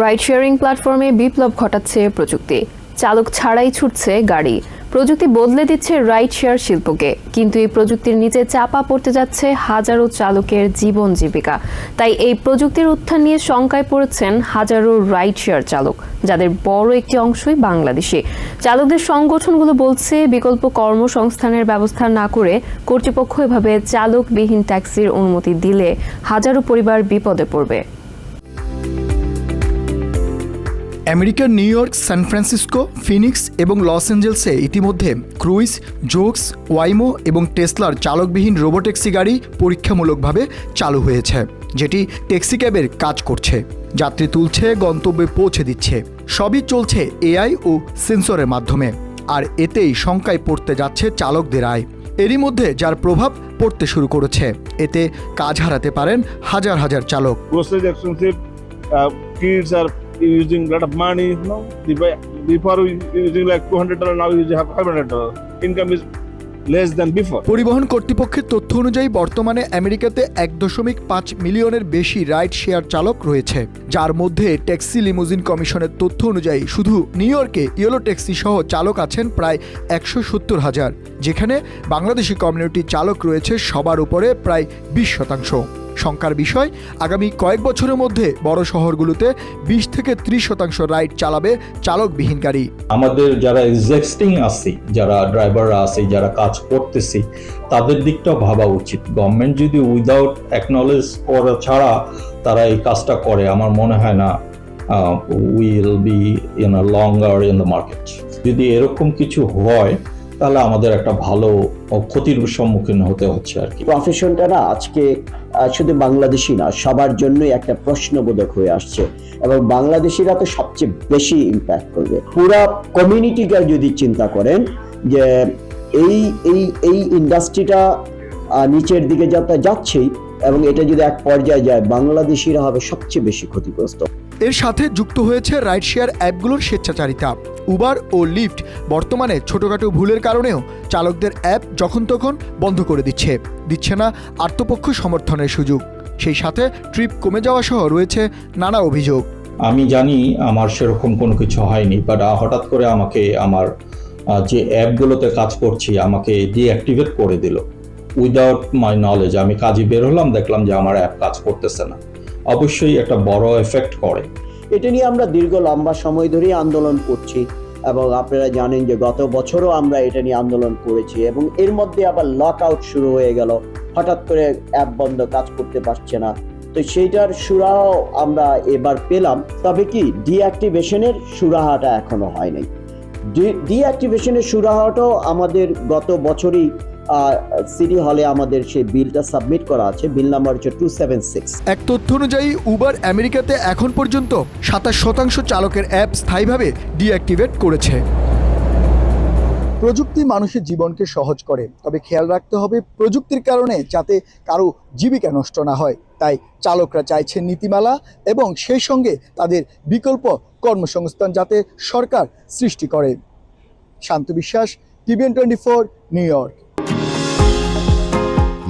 Ride sharing প্ল্যাটফর্মে বিপ্লব ঘটাচ্ছে প্রযুক্তি। চালক ছাড়াই ছুটছে গাড়ি। প্রযুক্তি বদলে দিচ্ছে রাইড শেয়ার শিল্পকে। কিন্তু এই প্রযুক্তির নিচে চাপা পড়তে যাচ্ছে হাজারো চালকের জীবন জীবিকা। তাই এই প্রযুক্তির উত্থান নিয়ে শঙ্কায় পড়েছেন হাজারো রাইড শেয়ার চালক, যাদের বড় একটি অংশই বাংলাদেশি। চালকদের সংগঠনগুলো বলছে, বিকল্প কর্মসংস্থানের ব্যবস্থা না করে কর্তৃপক্ষ এভাবে চালকবিহীন ট্যাক্সির অনুমতি দিলে হাজারো পরিবার বিপদে পড়বে। আমেরিকার New York, San Francisco, Phoenix এবং লস অ্যাঞ্জেলসে ইতিমধ্যে ক্রুইজ, জোকস, ওয়াইমো এবং টেসলার চালকবিহীন রোবোট্যাক্সি গাড়ি পরীক্ষামূলকভাবে চালু হয়েছে, যেটি ট্যাক্সি ক্যাবের কাজ করছে। যাত্রী তুলছে, গন্তব্যে পৌঁছে দিচ্ছে। সবই চলছে এআই ও সেন্সরের মাধ্যমে, আর এতেই শঙ্কায় পড়তে যাচ্ছে চালকদের আয়। এরই মধ্যে যার প্রভাব পড়তে শুরু করেছে, এতে কাজ হারাতে পারেন হাজার হাজার চালক. Using a lot of money. You know, Before- using like two hundred now we have five hundred. Income is less than before. পরিবহন কর্তৃপক্ষের তথ্য অনুযায়ী বর্তমানে আমেরিকাতে এক দশমিক পাঁচ মিলিয়নের বেশি রাইড শেয়ার চালক রয়েছে যার মধ্যে ট্যাক্সি লিমুজিন কমিশনের তথ্য অনুযায়ী শুধু নিউ ইয়র্কে ইয়েলো ট্যাক্সি সহ চালক আছেন প্রায় একশো সত্তর হাজার যেখানে বাংলাদেশি কমিউনিটি চালক রয়েছে সবার উপরে প্রায় বিশ শতাংশ শঙ্কার বিষয় আগামী কয়েক বছরের মধ্যে বড় শহরগুলোতে বিশ থেকে ত্রিশ শতাংশ রাইড চালাবে চালকবিহীন গাড়ি। আমাদের যারা এক্সিস্টিং আছি যারা ড্রাইভাররা আছে যারা কাজ করতেছি তাদের দিকটাও ভাবা উচিত। গভর্নমেন্ট যদি উইদাউট অ্যাকনলেজ করা ছাড়া তারা এই কাজটা করে আমার মনে হয় না will be in a longer in the market যদি এরকম কিছু হয় তাহলে আমাদের একটা ভালো ক্ষতির সম্মুখীন হতে হচ্ছে আর কি। প্রফেশনটা না আজকে শুধু বাংলাদেশি না, সবার জন্যই একটা প্রশ্নবোধক হয়ে আসছে এবং বাংলাদেশিরা তো সবচেয়ে বেশি ইম্প্যাক্ট করবে। পুরা কমিউনিটিকে যদি চিন্তা করেন যে এই এই এই ইন্ডাস্ট্রিটা নিচের দিকে যাতে যাচ্ছেই এবং এটা যদি এক পর্যায়ে যায়, বাংলাদেশিরা হবে সবচেয়ে বেশি ক্ষতিগ্রস্ত। এর সাথে যুক্ত হয়েছে রাইড শেয়ার অ্যাপগুলোর স্বেচ্ছাচারিতা। উবার ও লিফট বর্তমানে ছোটখাটো ভুলের কারণেও চালকদের অ্যাপ যখন তখন বন্ধ করে দিচ্ছে। দিচ্ছে না আত্মপক্ষ সমর্থনের সুযোগ। সেই সাথে ট্রিপ কমে যাওয়া সহ রয়েছে নানা অভিযোগ। আমি জানি আমার সেরকম কোনো কিছু হয়নি বাট হঠাৎ করে আমাকে আমার যে অ্যাপগুলোতে কাজ করছি, আমাকে ডিঅ্যাক্টিভেট করে দিল। উইদাউট মাই নলেজ আমি কাজে বের হলাম, দেখলাম যে আমার অ্যাপ কাজ করতেছে না। অবশ্যই একটা বড় এফেক্ট করে। এটা নিয়ে আমরা দীর্ঘ লম্বা সময় ধরেই আন্দোলন করছি এবং আপনারা জানেন যে গত বছরও আমরা এটা নিয়ে আন্দোলন করেছি এবং এর মধ্যে আবার লক আউট শুরু হয়ে গেল। হঠাৎ করে অ্যাপ বন্ধ কাজ করতে পারছে না। তো সেইটার সুরাহ আমরা এবার পেলাম। তবে কি ডিঅ্যাক্টিভেশনের সুরাহাটা এখনও হয় নাই ডিঅ্যাক্টিভেশনের সুরাহাটাও আমাদের গত বছরই সিটি হলে আমাদের সেই বিলটা সাবমিট করা আছে বিল নাম্বার হচ্ছে টু সেভেন সিক্স এক তথ্য অনুযায়ী উবার আমেরিকাতে এখন পর্যন্ত সাতাশ শতাংশ চালকের অ্যাপ স্থায়ীভাবে ডিঅ্যাক্টিভেট করেছে। প্রযুক্তি মানুষের জীবনকে সহজ করে তবে খেয়াল রাখতে হবে প্রযুক্তির কারণে যাতে কারও জীবিকা নষ্ট না হয়। তাই চালকরা চাইছেন নীতিমালা এবং সেই সঙ্গে তাদের বিকল্প কর্মসংস্থান যাতে সরকার সৃষ্টি করে। Shanto Biswas TVN twenty four New York